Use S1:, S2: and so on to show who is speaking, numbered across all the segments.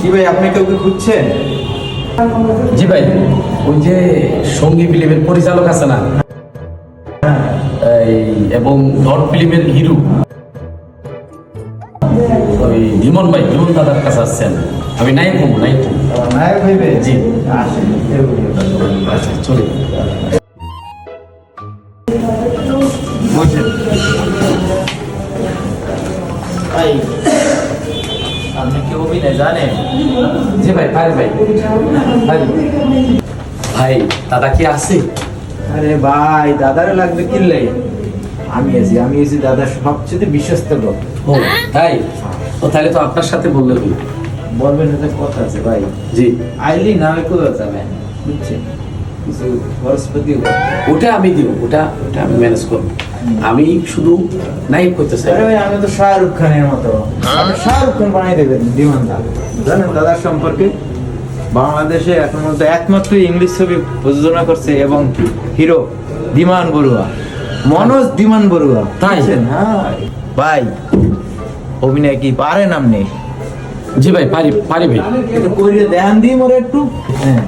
S1: কি ভাই আপনি কাউকে খুঁজছেন?
S2: জি ভাই ওই যে সঙ্গী ফিল্মের পরিচালক আছে না? এবং ডট ফিল্মের হিরো। ওই ডিমন ভাই ডিমন দাদার কাছে আসছেন। আমি নাই কম নাই কম
S1: নায়ক হইবে?
S2: জি। আচ্ছা চলে।
S1: বসেন। আপনি জানেন
S2: জি ভাই ভাই ভাই ভাই ভাই দাদা কি আছে?
S1: আরে ভাই দাদারও লাগবে কিনলে? আমি আছি আমি আছি দাদার সবচেয়ে বিশ্বস্ত লোক।
S2: ও তাই ও তাহলে তো আপনার সাথে বললে হলো
S1: বলবেন কথা আছে ভাই।
S2: জি।
S1: আইলি না হয় কোথাও যাবেন বুঝছেন? খরচপাতি
S2: ওটা আমি দিব ওটা ওটা আমি ম্যানেজ করব। আমি শুধু নাইট করতে চাই।
S1: আমি তো শাহরুখ খানের মতো। শাহরুখ খান বানাই দেবেন বিমানদা জানেন দাদার সম্পর্কে? বাংলাদেশে এখন মধ্যে একমাত্র ইংলিশ ছবি প্রযোজনা করছে এবং হিরো দিমান বড়ুয়া। মনোজ দিমান বড়ুয়া।
S2: তাই?
S1: হ্যাঁ। ভাই অভিনয় কি পারে নাম নেই?
S2: জি ভাই পারি পারি ভাই।
S1: একটু দেখান দিই মোরে একটু। হ্যাঁ।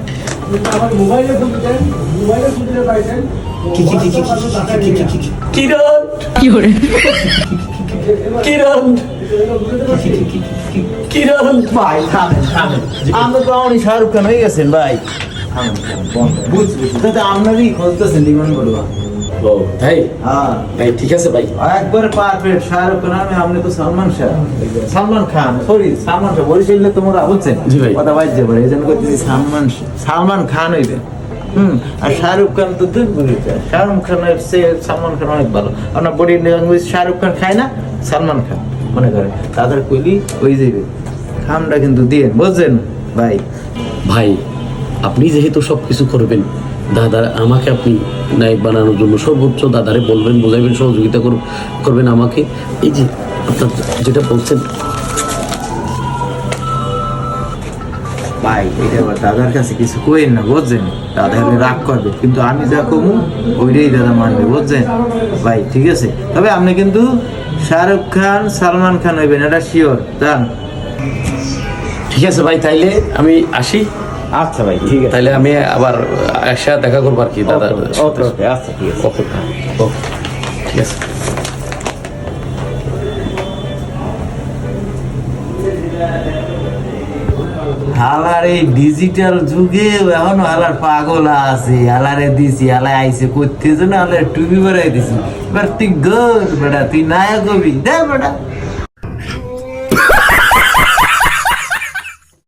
S2: কিরণ কিরণ কিরণ
S1: আমরা তো অনেক শাহরুখ খান হয়ে গেছেন ভাই বুঝতে আপনারই খোঁজতেছেন ডিমান্ড করবা
S2: ও তাই
S1: হ্যাঁ।
S2: ভাই ঠিক আছে ভাই।
S1: একবার পারফেক্ট শাহরুখ খান আমি আপনি তো সালমান শাহ। সালমান খান সরি সালমান শাহ বরিশালে তোমরা বলছেন।
S2: জি ভাই।
S1: কথা বাজছে পরে এই জন্য করতেছি সালমান সালমান খান হইবে। হুম আর শাহরুখ খান তো বুঝেছে শাহরুখ খানের সে সালমান খান অনেক ভালো। আপনার বডি ল্যাঙ্গুয়েজ শাহরুখ খান খায় না সালমান খান মনে করে। তাদের কইলি ওই যাইবে খামটা কিন্তু দিয়ে বুঝছেন? ভাই।
S2: ভাই আপনি যেহেতু সব কিছু করবেন দাদা আমাকে আপনি নায়ক বানানোর জন্য সর্বোচ্চ দাদারে বলবেন বোঝাইবেন সহযোগিতা করবেন আমাকে। এই যে আপনার যেটা বলছেন।
S1: ভাই এটা দাদার কাছে কিছু কইেন না বুঝছেন? দাদা হলে রাগ করবে কিন্তু আমি যা কমু ওইটাই দাদা মানবে বুঝছেন? ভাই ঠিক আছে? তবে আপনি কিন্তু শাহরুখ খান সালমান খান হইবেন এটা শিওর জান?
S2: ঠিক আছে ভাই তাইলে আমি আসি।
S1: আচ্ছা ভাই ঠিক আছে।
S2: তাইলে আমি আবার আসা দেখা করব আর কি দাদা।
S1: ওকে ওকে আচ্ছা ঠিক আছে।
S2: ওকে ওকে ঠিক আছে।
S1: হালার এই ডিজিটাল যুগে এখন হালার পাগল আছে হালারে দিছি হালায় আইসে করতে জন্য হালার টুবি বেড়াই দিছি। এবার তুই গর বেটা তুই নায়ক হবি দে বেটা।